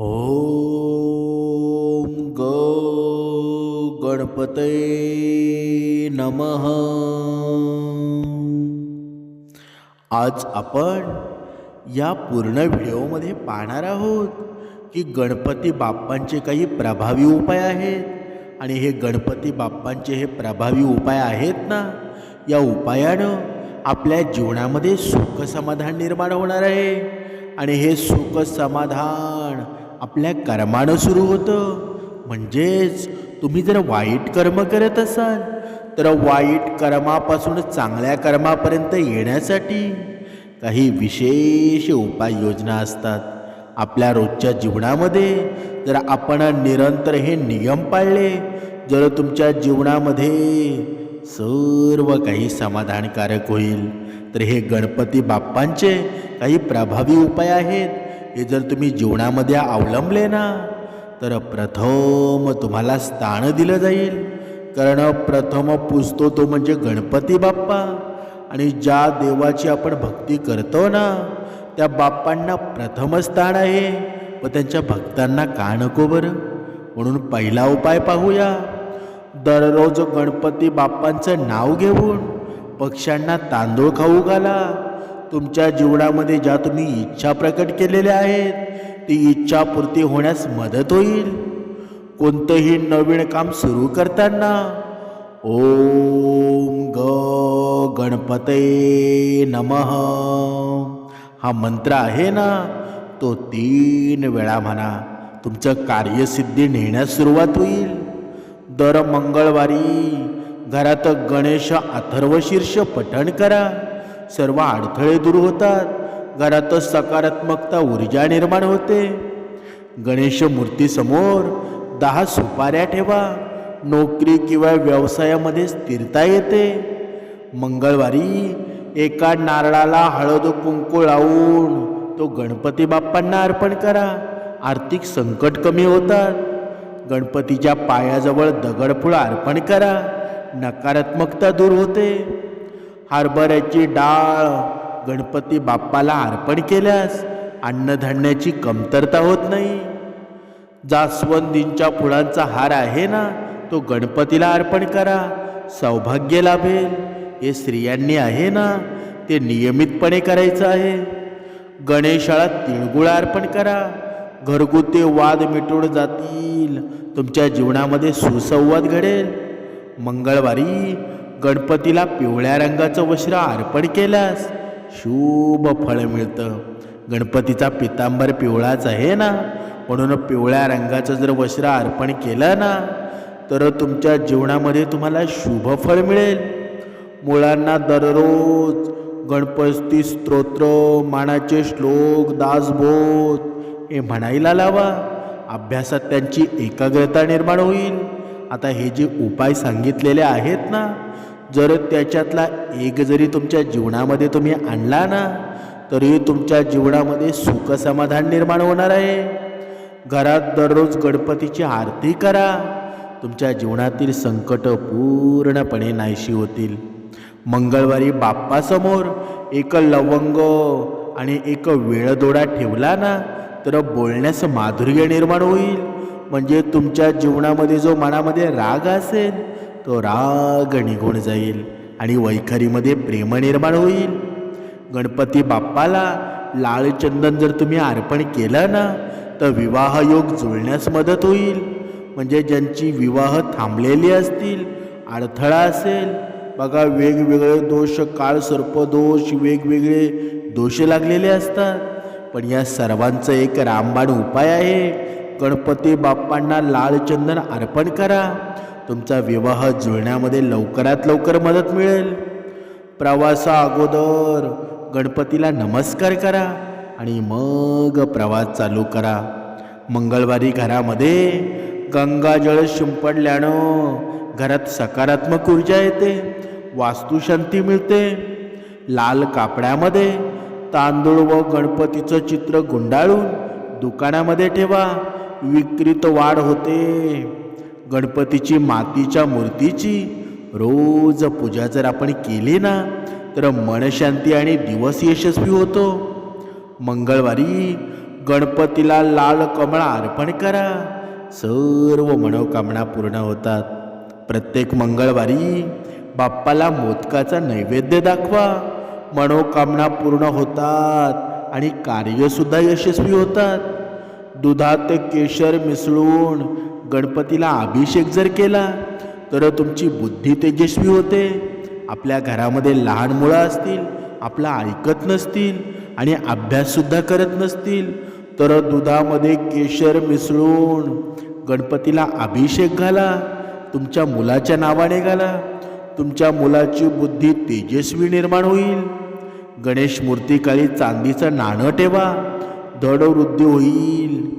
ॐ ग गणपते नमः। आज आपण या पूर्ण व्हिडिओमध्ये पाहणार आहोत की गणपती बाप्पांचे काही प्रभावी उपाय आहेत आणि हे गणपती बाप्पांचे हे प्रभावी उपाय आहेत ना या उपायानं आपल्या जीवनामध्ये सुख समाधान निर्माण होणार आहे. आणि हे सुख समाधान आपल्या कर्मानं सुरू होतं. म्हणजेच तुम्ही जर वाईट कर्म करत असाल तर वाईट कर्मापासून चांगल्या कर्मापर्यंत येण्यासाठी काही विशेष उपाययोजना असतात. आपल्या रोजच्या जीवनामध्ये जर आपण निरंतर हे नियम पाळले जर तुमच्या जीवनामध्ये सर्व काही समाधानकारक होईल तर हे गणपती बाप्पांचे काही प्रभावी उपाय आहेत. हे जर तुम्ही जीवनामध्ये अवलंबले ना तर प्रथम तुम्हाला स्थान दिलं जाईल. कारण प्रथम पुजतो तो म्हणजे गणपती बाप्पा. आणि ज्या देवाची आपण भक्ती करतो ना त्या बाप्पांना प्रथम स्थान आहे. व त्यांच्या भक्तांना का नको बरं? म्हणून पहिला उपाय पाहूया. दररोज गणपती बाप्पांचं नाव घेऊन पक्ष्यांना तांदूळ खाऊ घाला. तुमच्या जीवनामध्ये ज्या तुम्ही इच्छा प्रकट केलेल्या आहेत ती इच्छापूर्ती होण्यास मदत होईल. कोणतंही नवीन काम सुरू करताना ओम ग गणपते नमः. हा मंत्र आहे ना? तो तीन वेळा म्हणा. तुमचं कार्यसिद्धी नेण्यास सुरुवात होईल. दर मंगळवारी घरात गणेश अथर्वशीर्ष पठण करा. सर्व अडथळे दूर होतात. घरातच सकारात्मकता ऊर्जा निर्माण होते. गणेश मूर्तीसमोर दहा सुपाऱ्या ठेवा. नोकरी किंवा व्यवसायामध्ये स्थिरता येते. मंगळवारी एका नारळाला हळद कुंकू लावून तो गणपती बाप्पांना अर्पण करा. आर्थिक संकट कमी होतात. गणपतीच्या पायाजवळ दगडफुळ अर्पण करा. नकारात्मकता दूर होते. हरभऱ्याची डाळ गणपती बाप्पाला अर्पण केल्यास अन्नधान्याची कमतरता होत नाही. जास्वंदींच्या फुलांचा हार आहे ना तो गणपतीला अर्पण करा सौभाग्य लाभेल. हे स्त्रियांनी आहे ना ते नियमितपणे करायचं आहे. गणेशाला तिळगुळ अर्पण करा. घरगुती वाद मिटून जातील. तुमच्या जीवनामध्ये सुसंवाद घडेल. मंगळवारी गणपतीला पिवळ्या रंगाचं वस्त्र अर्पण केल्यास शुभ फळ मिळतं. गणपतीचा पितांबर पिवळाच आहे ना? म्हणून पिवळ्या रंगाचं जर वस्त्र अर्पण केलं ना तर तुमच्या जीवनामध्ये तुम्हाला शुभ फळ मिळेल. मुलांना दररोज गणपती स्तोत्र मानाचे श्लोक दासबोध हे म्हणायला लावा. अभ्यासात त्यांची एकाग्रता निर्माण होईल. आता हे जे उपाय सांगितलेले आहेत ना जर त्याच्यातला एक जरी तुमच्या जीवनामध्ये तुम्ही आणला ना तरी तुमच्या जीवनामध्ये सुख समाधान निर्माण होणार आहे. घरात दररोज गणपतीची आरती करा. तुमच्या जीवनातील संकट पूर्णपणे नाहीशी होतील. मंगळवारी बाप्पासमोर एक लवंग आणि एक वेळदोडा ठेवला ना तर बोलण्यास माधुर्य निर्माण होईल. म्हणजे तुमच्या जीवनामध्ये जो मनामध्ये राग असेल तो राग निघून जाईल आणि वैखरीमध्ये प्रेम निर्माण होईल. गणपती बाप्पाला लाल चंदन जर तुम्ही अर्पण केलं ना तर विवाह योग जुळण्यास मदत होईल. म्हणजे ज्यांची विवाह थांबलेली असतील अडथळा असेल बघा वेगवेगळे दोष काळ सर्पदोष वेगवेगळे दोष लागलेले असतात. पण या सर्वांचं एक रामबाण उपाय आहे. गणपती बाप्पांना लाल चंदन अर्पण करा. तुमचा विवाह जुळण्यामध्ये लवकरात लवकर मदत मिळेल. प्रवासा अगोदर गणपतीला नमस्कार करा आणि मग प्रवास चालू करा. मंगळवारी घरामध्ये गंगाजळ शिंपडल्यानं घरात सकारात्मक ऊर्जा येते वास्तुशांती मिळते. लाल कापड्यामध्ये तांदूळ व गणपतीचं चित्र गुंडाळून दुकानामध्ये ठेवा. विक्रीत वाढ होते. गणपतीची मातीच्या मूर्तीची. रोज पूजा जर आपण केली ना तर मनशांती आणि दिवस यशस्वी होतो. मंगळवारी गणपतीला लाल कमळ अर्पण करा. सर्व मनोकामना पूर्ण होतात. प्रत्येक मंगळवारी बाप्पाला मोदकाचा नैवेद्य दाखवा. मनोकामना पूर्ण होतात आणि कार्यसुद्धा यशस्वी होतात. दुधात केशर मिसळून गणपतीला अभिषेक जर केला तर तुमची बुद्धी तेजस्वी होते. आपल्या घरामध्ये लहान मुळं असतील आपला ऐकत नसतील आणि अभ्याससुद्धा करत नसतील तर दुधामध्ये केशर मिसळून गणपतीला अभिषेक घाला तुमच्या मुलाच्या नावाने घाला. तुमच्या मुलाची बुद्धी तेजस्वी निर्माण होईल. गणेश मूर्तीकाळी चांदीचं नाणं ठेवा. धडवृद्धी होईल.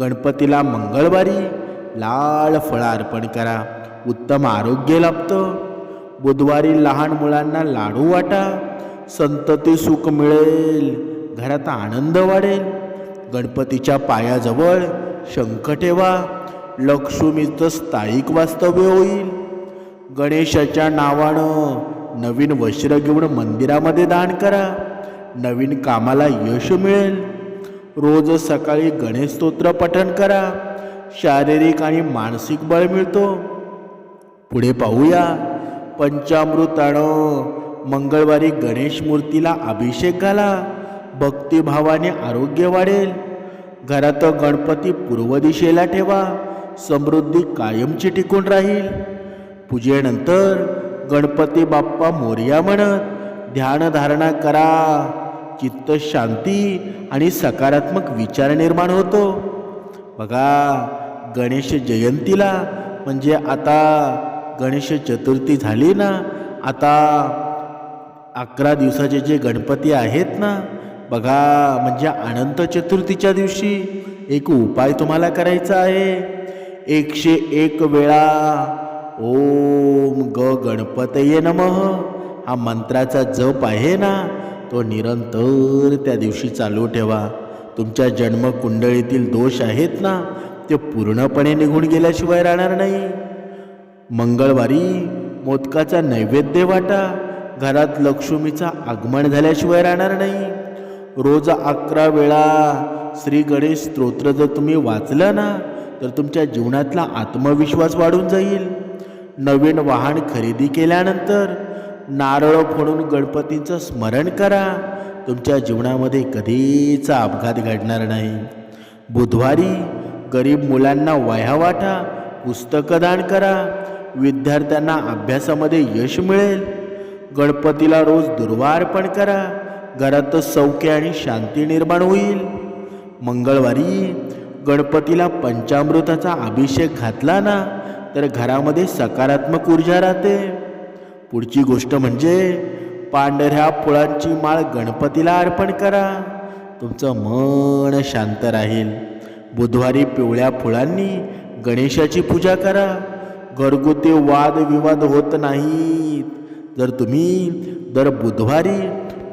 गणपतीला मंगळवारी लाल फळं अर्पण करा. उत्तम आरोग्य लाभतं. बुधवारी लहान मुलांना लाडू वाटा. संतती सुख मिळेल. घरात आनंद वाढेल. गणपतीच्या पायाजवळ शंख ठेवा. लक्ष्मीचं स्थायिक वास्तव्य होईल. गणेशाच्या नावानं नवीन वस्त्र घेऊन मंदिरामध्ये दान करा. नवीन कामाला यश मिळेल. रोज सकाळी गणेश स्तोत्र पठण करा. शारीरिक आणि मानसिक बळ मिळतो. पुढे पाहूया. पंचामृताण मंगळवारी गणेश मूर्तीला अभिषेक घाला. भक्तिभावाने आरोग्य वाढेल. घरात गणपती पूर्व दिशेला ठेवा. समृद्धी कायमची टिकून राहील. पूजेनंतर गणपती बाप्पा मोर्या म्हणत ध्यानधारणा करा. चित्त शांती आणि सकारात्मक विचार निर्माण होतो. बघा गणेश जयंतीला. म्हणजे आता गणेश चतुर्थी झाली ना आता अकरा दिवसाचे जे गणपती आहेत ना बघा म्हणजे अनंत चतुर्थीच्या दिवशी एक उपाय तुम्हाला करायचा आहे. एकशे एक वेळा ओम ग गणपतये नमः. हा मंत्राचा जप आहे ना तो निरंतर त्या दिवशी चालू ठेवा. तुमच्या जन्मकुंडळीतील दोष आहेत ना ते पूर्णपणे निघून गेल्याशिवाय राहणार नाही. मंगळवारी मोदकाचा नैवेद्य वाटा घरात लक्ष्मीचा आगमन झाल्याशिवाय राहणार नाही. रोज अकरा वेळा श्री गणेश स्तोत्र जर तुम्ही वाचलं ना तर तुमच्या जीवनातला आत्मविश्वास वाढून जाईल. नवीन वाहन खरेदी केल्यानंतर नारळ फोडून गणपतीचं स्मरण करा. तुमच्या जीवनामध्ये कधीचा अपघात घडणार नाही. बुधवारी गरीब मुलांना वह्या वाटा पुस्तकं दान करा. विद्यार्थ्यांना अभ्यासामध्ये यश मिळेल. गणपतीला रोज दुर्वा अर्पण करा. घरात सौख्य आणि शांती निर्माण होईल. मंगळवारी गणपतीला पंचामृताचा अभिषेक घातला ना तर घरामध्ये सकारात्मक ऊर्जा राहते. पुढची गोष्ट म्हणजे पांढऱ्या फुलांची माळ गणपतीला अर्पण करा. तुमचं मन शांत राहील. बुधवारी पिवळ्या फुलांनी गणेशाची पूजा करा. घरगुती वादविवाद होत नाहीत. जर तुम्ही दर बुधवारी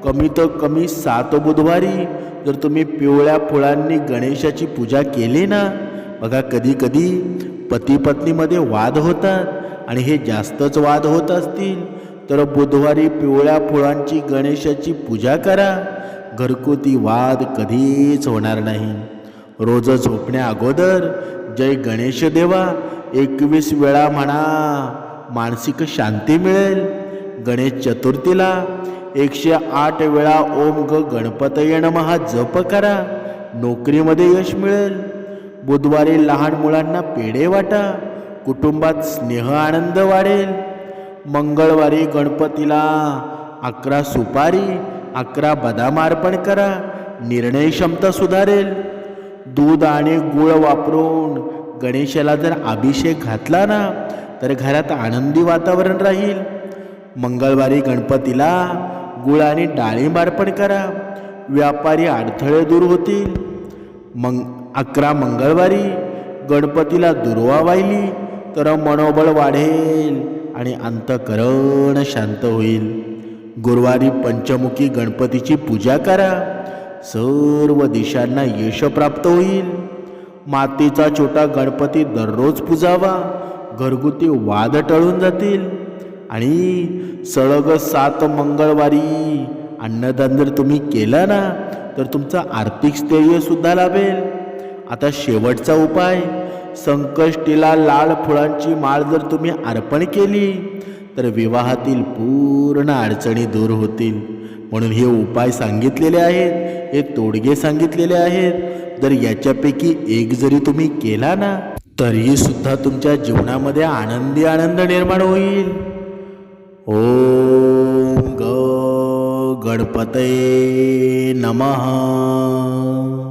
कमीत कमी सात बुधवारी जर तुम्ही पिवळ्या फुलांनी गणेशाची पूजा केली ना बघा कधी कधी पती पत्नीमध्ये वाद होतात आणि हे जास्तच वाद होत असतील. तर बुधवारी पिवळ्या फुलांची गणेशाची पूजा करा. घरगुती वाद कधीच होणार नाही. रोज झोपण्या अगोदर. जय गणेश देवा एकवीस वेळा म्हणा मानसिक शांती मिळेल. गणेश चतुर्थीला एकशे आठ वेळा ओम ग गणपतय महा जप करा. नोकरीमध्ये यश मिळेल. बुधवारी लहान मुलांना पेढे वाटा. कुटुंबात स्नेह आनंद वाढेल. मंगळवारी गणपतीला अकरा सुपारी अकरा बदाम अर्पण करा. निर्णय क्षमता सुधारेल. दूध आणि गुळ वापरून गणेशाला जर अभिषेक घातला ना तर घरात आनंदी वातावरण राहील. मंगळवारी गणपतीला गुळ आणि डाळिंब अर्पण करा. व्यापारी अडथळे दूर होतील. मंग अकरा मंगळवारी गणपतीला दुर्वा वाहिली तर मनोबळ वाढेल आणि अंतकरण शांत होईल. गुरुवारी पंचमुखी गणपतीची पूजा करा. सर्व दिशांना यश प्राप्त होईल. मातीचा छोटा गणपती दररोज पूजावा. घरगुती वाद टळून जातील. आणि सळग सात मंगळवारी अन्नदान जर तुम्ही केलं ना तर तुमचं आर्थिक स्थैर्य सुद्धा लाभेल. आता शेवटचा उपाय संकष्टीला लाल फुलांची माळ जर तुम्ही अर्पण केली तर विवाहातील पूर्ण अडचणी दूर होतील. म्हणून हे उपाय सांगितलेले आहेत. हे तोडगे सांगितलेले आहेत. तर याच्यापैकी एक जरी तुम्ही केला ना तरीही सुद्धा तुमच्या जीवनामध्ये आनंदी आनंद निर्माण होईल. ओम ग गणपते नमः.